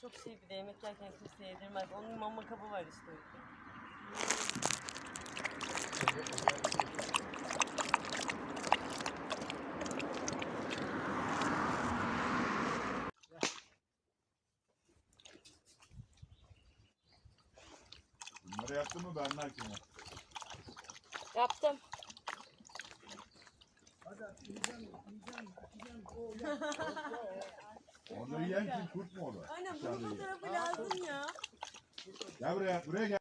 çok şey bir de yemek yerken kimse yedirmez. Onun mama kabı var işte. Bunları yaptın mı ben kim Yaptım. Onu kim? Kurt mu o da? Aynen bunun fotoğrafı lazım ya. Gel buraya, buraya gel.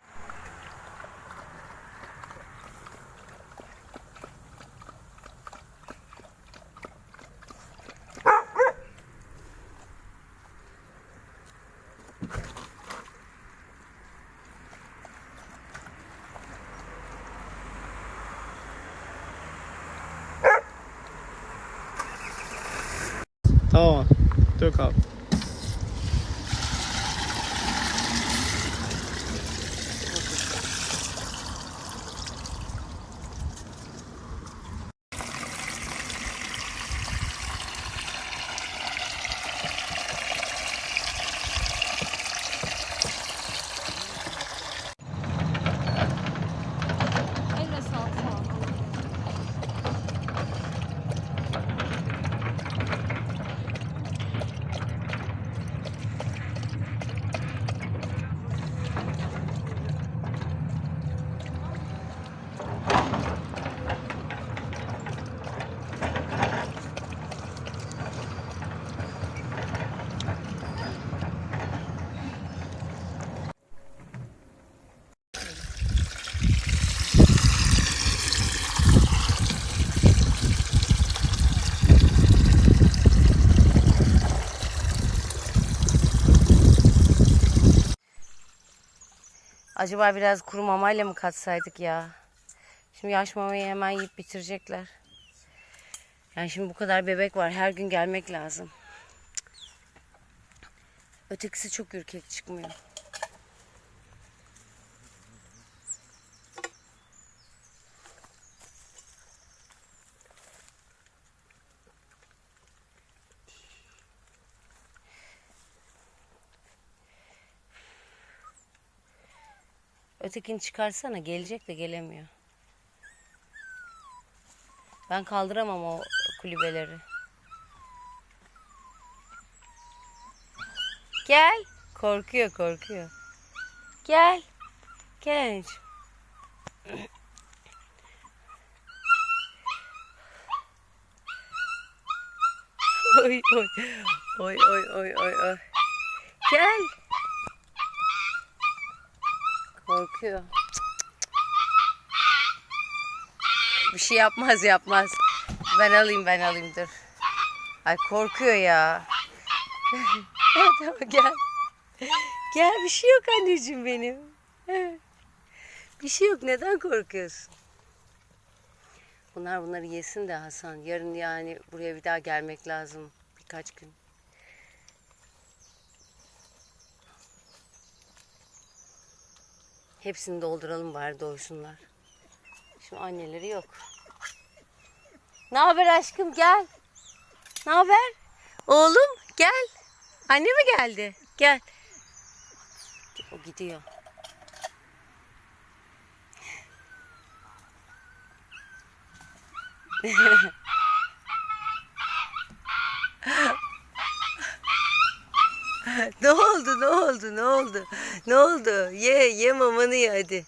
Tamam. Dök abi. Acaba biraz kuru mamayla mı katsaydık ya? Şimdi yaş mamayı hemen yiyip bitirecekler. Yani şimdi bu kadar bebek var. Her gün gelmek lazım. Ötekisi çok ürkek çıkmıyor. Ötekini çıkarsana. Gelecek de gelemiyor. Ben kaldıramam o kulübeleri. Gel. Korkuyor korkuyor. Gel. Gel anneciğim. Oy oy. Oy oy oy oy oy. Gel. Korkuyor. Bir şey yapmaz yapmaz. Ben alayım ben alayım dur. Ay korkuyor ya. evet tamam gel. Gel bir şey yok anneciğim benim. Bir şey yok neden korkuyorsun? Bunlar bunları yesin de Hasan. Yarın yani buraya bir daha gelmek lazım. Birkaç gün. Hepsini dolduralım bari doysunlar. Şu anneleri yok. Ne haber aşkım gel. Ne haber? Oğlum gel. Anne mi geldi? Gel. O gidiyor. ne oldu ne oldu ne oldu? Ne oldu? Ye ye mamanı ye hadi.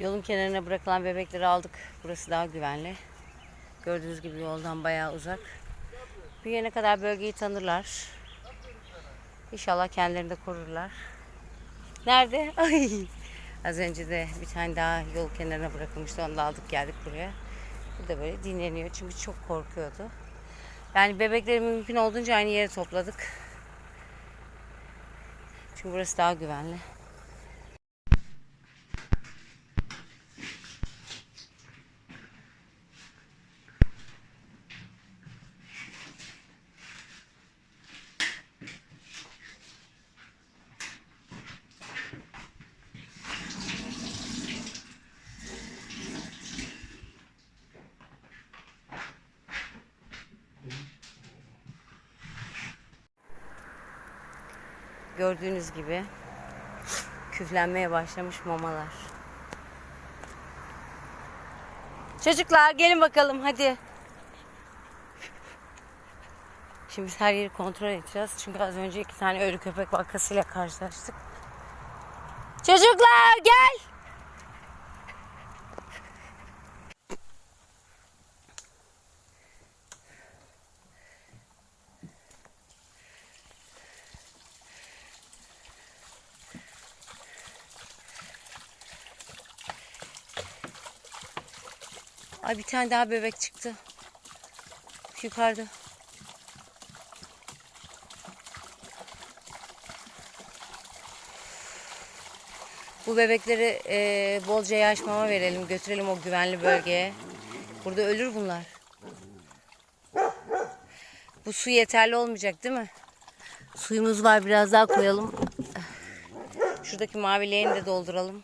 Yolun kenarına bırakılan bebekleri aldık. Burası daha güvenli. Gördüğünüz gibi yoldan bayağı uzak. Büyüyene kadar bölgeyi tanırlar. İnşallah kendilerini de korurlar. Nerede? Ay. Az önce de bir tane daha yol kenarına bırakılmıştı. Onu da aldık geldik buraya. Bu da böyle dinleniyor çünkü çok korkuyordu. Yani bebekleri mümkün olduğunca aynı yere topladık. Çünkü burası daha güvenli. Gördüğünüz gibi küflenmeye başlamış mamalar. Çocuklar gelin bakalım hadi. Şimdi biz her yeri kontrol edeceğiz. Çünkü az önce iki tane ölü köpek vakasıyla karşılaştık. Çocuklar gel. Ay bir tane daha bebek çıktı. Yukarıda. Bu bebekleri e, bolca yaş verelim, götürelim o güvenli bölgeye. Burada ölür bunlar. Bu su yeterli olmayacak değil mi? Suyumuz var biraz daha koyalım. Şuradaki mavi leğeni de dolduralım.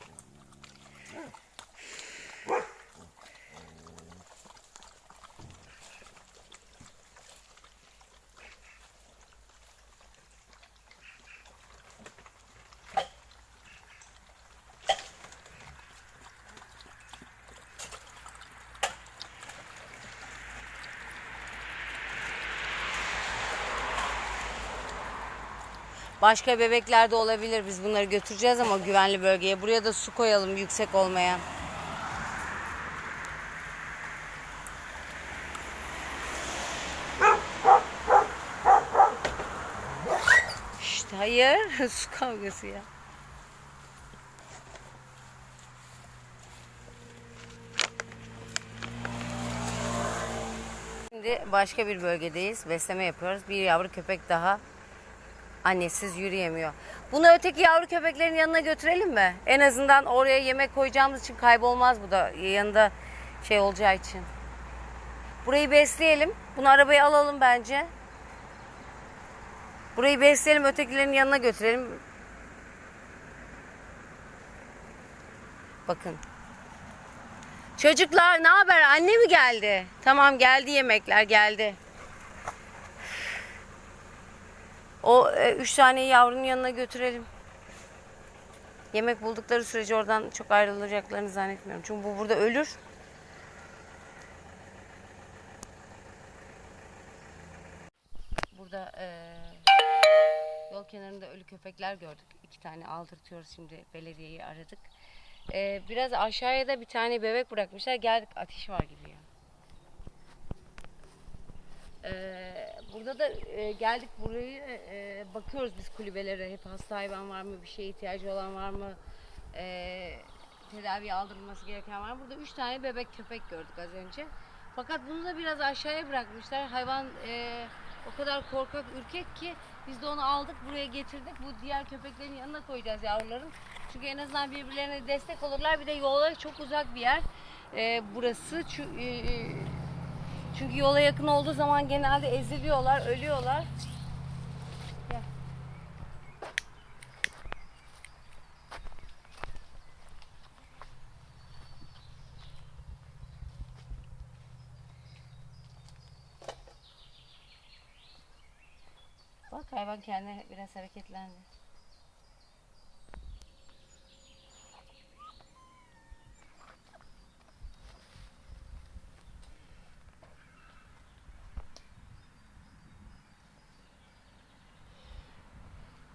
Başka bebekler de olabilir. Biz bunları götüreceğiz ama güvenli bölgeye. Buraya da su koyalım yüksek olmayan. İşte hayır. su kavgası ya. Şimdi başka bir bölgedeyiz. Besleme yapıyoruz. Bir yavru köpek daha annesiz yürüyemiyor. Bunu öteki yavru köpeklerin yanına götürelim mi? En azından oraya yemek koyacağımız için kaybolmaz bu da yanında şey olacağı için. Burayı besleyelim. Bunu arabaya alalım bence. Burayı besleyelim ötekilerin yanına götürelim. Bakın. Çocuklar ne haber? Anne mi geldi? Tamam geldi yemekler geldi. O e, üç tane yavrunun yanına götürelim. Yemek buldukları sürece oradan çok ayrılacaklarını zannetmiyorum. Çünkü bu burada ölür. Burada e, yol kenarında ölü köpekler gördük. İki tane aldırtıyoruz şimdi belediyeyi aradık. E, biraz aşağıya da bir tane bebek bırakmışlar. Geldik ateş var gibi ya. Ee, burada da e, geldik burayı e, bakıyoruz biz kulübelere. Hep hasta hayvan var mı? Bir şeye ihtiyacı olan var mı? E, tedavi aldırılması gereken var mı? Burada üç tane bebek köpek gördük az önce. Fakat bunu da biraz aşağıya bırakmışlar. Hayvan e, o kadar korkak ürkek ki biz de onu aldık buraya getirdik. Bu diğer köpeklerin yanına koyacağız yavruların. Çünkü en azından birbirlerine destek olurlar. Bir de yola çok uzak bir yer e, burası. Çü- e, çünkü yola yakın olduğu zaman genelde eziliyorlar, ölüyorlar. Bak hayvan kendine biraz hareketlendi.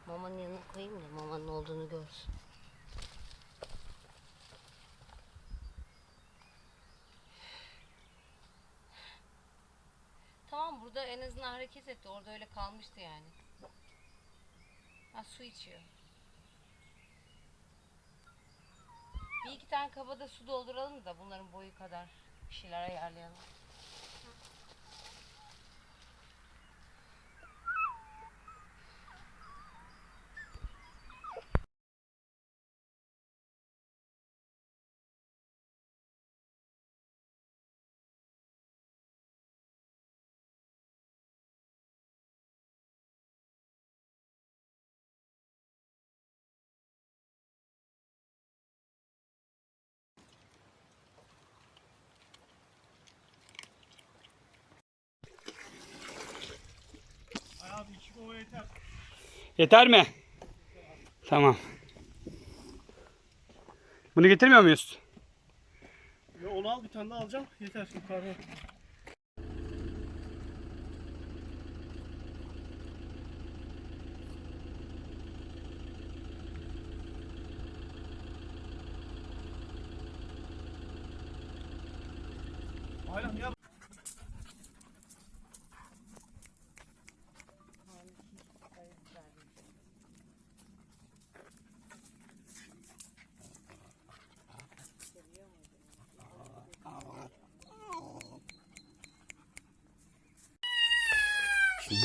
Mamanın yanına koyayım da mamanın olduğunu görsün. Tamam burada en azından hareket etti. Orada öyle kalmıştı yani. Ha su içiyor. Bir iki tane kabada su dolduralım da bunların boyu kadar bir şeyler ayarlayalım. Yeter mi? Tamam. Bunu getirmiyor muyuz? Yo, onu al bir tane daha alacağım. Yeter yukarıda.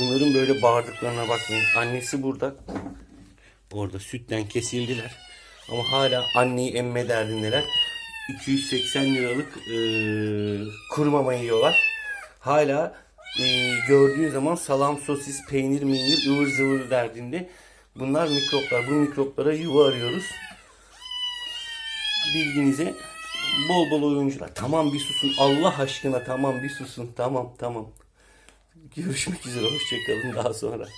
Bunların böyle bağırdıklarına bakmayın. Annesi burada. Orada sütten kesildiler. Ama hala anneyi emme derdindeler. 280 liralık e, kuru yiyorlar. Hala e, gördüğün zaman salam, sosis, peynir, meynir, ıvır zıvır derdinde. Bunlar mikroplar. Bu mikroplara yuva arıyoruz. Bilginize bol bol oyuncular. Tamam bir susun. Allah aşkına tamam bir susun. Tamam tamam. Görüşmek üzere. Hoşçakalın daha sonra.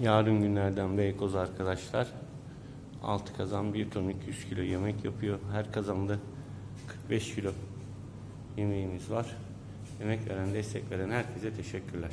Yarın günlerden Beykoz arkadaşlar. 6 kazan 1 ton 200 kilo yemek yapıyor. Her kazanda 45 kilo yemeğimiz var. Yemek veren, destek veren herkese teşekkürler.